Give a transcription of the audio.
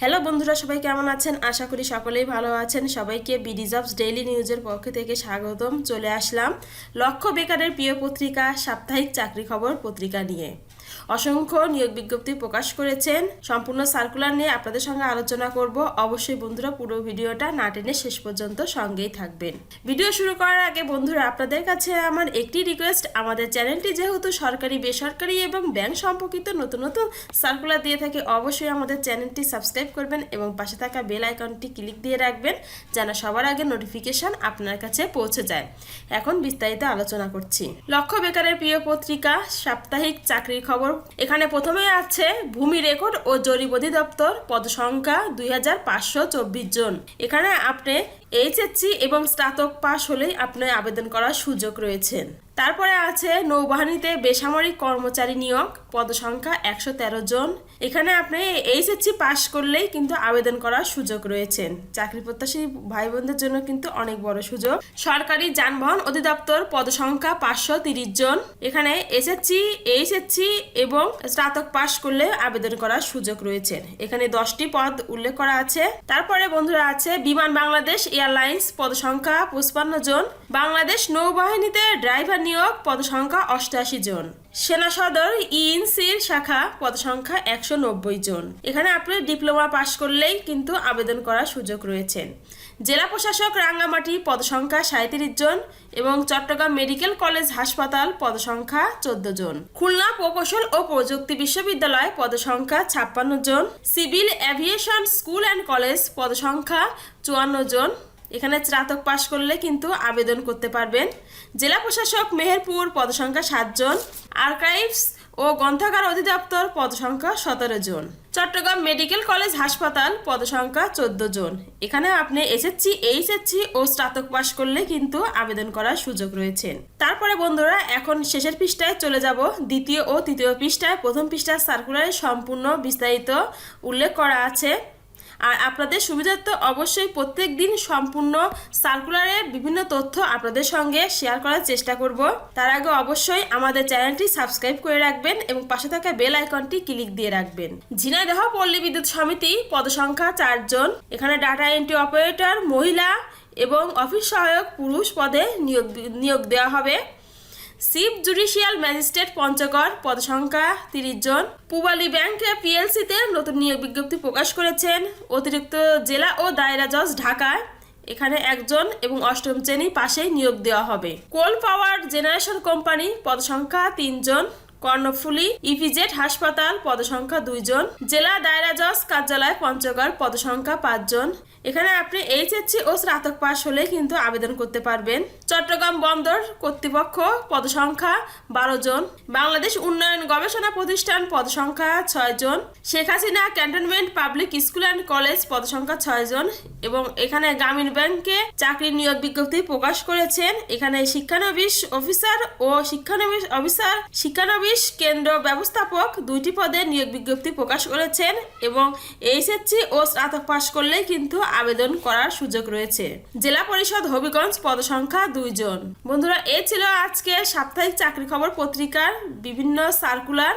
Hello বন্ধুরা, সবাই কেমন আছেন? আশা করি সকলেই ভালো আছেন। সবাইকে বিডি জবস ডেইলি নিউজের পক্ষ থেকে স্বাগতম। চলে আসলাম লক্ষ্য বেকারের প্রিয় পত্রিকা, সাপ্তাহিক চাকরি খবর পত্রিকা নিয়ে। অসংখ্য নিয়োগ বিজ্ঞপ্তি প্রকাশ করেছেন। সম্পূর্ণ সার্কুলার নিয়ে আপনাদের সঙ্গে আলোচনা করব। অবশ্যই বন্ধুরা পুরো ভিডিওটা না টেনে শেষ পর্যন্ত সঙ্গেই থাকবেন। ভিডিও শুরু করার আগে বন্ধুরা আপনাদের কাছে আমার একটি রিকোয়েস্ট আমাদের চ্যানেলটি যেহেতু সরকারি, বেসরকারি এবং ব্যাংক সম্পর্কিত নতুন নতুন সার্কুলার দিয়ে থাকে, অবশ্যই আমাদের চ্যানেলটি সাবস্ক্রাইব করবেন এবং পাশে থাকা বেল আইকনটি ক্লিক দিয়ে রাখবেন যেন সবার আগে নোটিফিকেশন আপনার কাছে পৌঁছে যায়। এখন বিস্তারিত আলোচনা করছি। লক্ষ্য বেকারের প্রিয় পত্রিকা, সাপ্তাহিক চাকরির খবর এখানে প্রথমে আছে ভূমি রেকর্ড ও জরিপ অধিদপ্তর পদসংখ্যা দুই হাজার পাঁচশো চব্বিশ জন। এখানে আপনি এইচএসসি এবং স্নাতক পাশ হলেই আপনি আবেদন করার সুযোগ রয়েছেন তারপরে আছে নৌবাহিনীতে বেসামরিক কর্মচারী নিয়োগ, পদসংখ্যা একশো তেরো জন। এখানে আপনি এইচএসসি পাশ করলেই কিন্তু আবেদন করার সুযোগ রয়েছেন চাকরি প্রত্যাশী ভাই বোনদের জন্য কিন্তু অনেক বড় সুযোগ। সরকারি যানবাহন অধিদপ্তর পদসংখ্যা পাঁচশো তিরিশ জন। এখানে এসএসসি এইচএসসি এবং স্নাতক পাশ করলে আবেদন করার সুযোগ রয়েছে। এখানে দশটি পদ উল্লেখ করা আছে। তারপরে বন্ধুরা আছে বিমান বাংলাদেশ এয়ারলাইন্স, পদসংখ্যা পঁচপান্ন জন। বাংলাদেশ নৌবাহিনীতে ড্রাইভার নিয়োগ পদসংখ্যা অষ্টআশি জন। সেনা সদর ইএনসির শাখা পদসংখ্যা একশো নব্বই জন। এখানে আপনি ডিপ্লোমা পাশ করলেই কিন্তু আবেদন করার সুযোগ রয়েছেন জেলা প্রশাসক রাঙ্গামাটি পদসংখ্যা সাঁত্রিশ জন এবং চট্টগ্রাম মেডিকেল কলেজ হাসপাতাল পদসংখ্যা চোদ্দ জন। খুলনা প্রকৌশল ও প্রযুক্তি বিশ্ববিদ্যালয় পদসংখ্যা ছাপ্পান্ন জন। Civil aviation school and college পদসংখ্যা চুয়ান্ন জন। এখানে স্নাতক পাশ করলে কিন্তু আবেদন করতে পারবেন। জেলা প্রশাসক মেহেরপুর, পদসংখ্যা সাতজন আর্কাইভস ও গ্রন্থাগার অধিদপ্তর, পদসংখ্যা সতেরো জন। চট্টগ্রাম মেডিকেল কলেজ হাসপাতাল, পদসংখ্যা চোদ্দ জন। এখানে আপনি এসএসসি এইচএসসি ও স্নাতক পাশ করলে কিন্তু আবেদন করার সুযোগ রয়েছে। তারপরে বন্ধুরা, এখন শেষের পৃষ্ঠায় চলে যাব। দ্বিতীয় ও তৃতীয় পৃষ্ঠায় প্রথম পৃষ্ঠার সার্কুলারে সম্পূর্ণ বিস্তারিত উল্লেখ করা আছে। আর আপনাদের সুবিধার্থে অবশ্যই প্রত্যেক দিন সম্পূর্ণ সার্কুলারের বিভিন্ন তথ্য আপনাদের সঙ্গে শেয়ার করার চেষ্টা করব। তার আগে অবশ্যই আমাদের চ্যানেলটি সাবস্ক্রাইব করে রাখবেন এবং পাশে থাকা বেল আইকনটি ক্লিক দিয়ে রাখবেন। ঝিনাইদহ পল্লী বিদ্যুৎ সমিতি পদসংখ্যা চারজন, এখানে ডাটা এন্ট্রি অপারেটর মহিলা এবং অফিস সহায়ক পুরুষ পদে নিয়োগ নিয়োগ দেওয়া হবে। চিফ জুডিশিয়াল ম্যাজিস্ট্রেট পঞ্চগড় পদসংখ্যা তিরিশ জন। পুবালি ব্যাংক পিএলসিতে নতুন নিয়োগ বিজ্ঞপ্তি প্রকাশ করেছেন। অতিরিক্ত জেলা ও দায়রা জজ ঢাকায় এখানে একজন এবং অষ্টম শ্রেণি পাশেই নিয়োগ দেওয়া হবে। কোল পাওয়ার জেনারেশন কোম্পানি পদসংখ্যা তিনজন কর্ণফুলি ইভিজেড হাসপাতাল, পদসংখ্যা দুইজন। জেলা দায়রা জজ কার্যালয়, পঞ্চগড়, পদসংখ্যা পাঁচজন। এখানে আপনি এইচএসসি ও স্নাতক পাশ হলে কিন্তু আবেদন করতে পারবেন। চট্টগ্রাম বন্দর কর্তৃপক্ষ, পদসংখ্যা বারো জন। বাংলাদেশ উন্নয়ন গবেষণা প্রতিষ্ঠান, পদসংখ্যা ছয় জন। Sheikh Hasina cantonment public school and college, পদসংখ্যা ছয় জন। এবং এখানে গ্রামীণ ব্যাংকে চাকরির নিয়োগ বিজ্ঞপ্তি প্রকাশ করেছেন। এখানে শিক্ষানবিশ অফিসার ও শিক্ষানবিশ অফিসার, শিক্ষানবিশ কেন্দ্র ব্যবস্থাপক দুইটি পদে নিয়োগ বিজ্ঞপ্তি প্রকাশ করেছেন এবং এইচএসসি ও স্নাতক পাশ করলেই কিন্তু আবেদন করার সুযোগ রয়েছে। জেলা পরিষদ হবিগঞ্জ পদসংখ্যা দুইজন। বন্ধুরা, এ ছিল আজকে সাপ্তাহিক চাকরি খবর পত্রিকার বিভিন্ন সার্কুলার।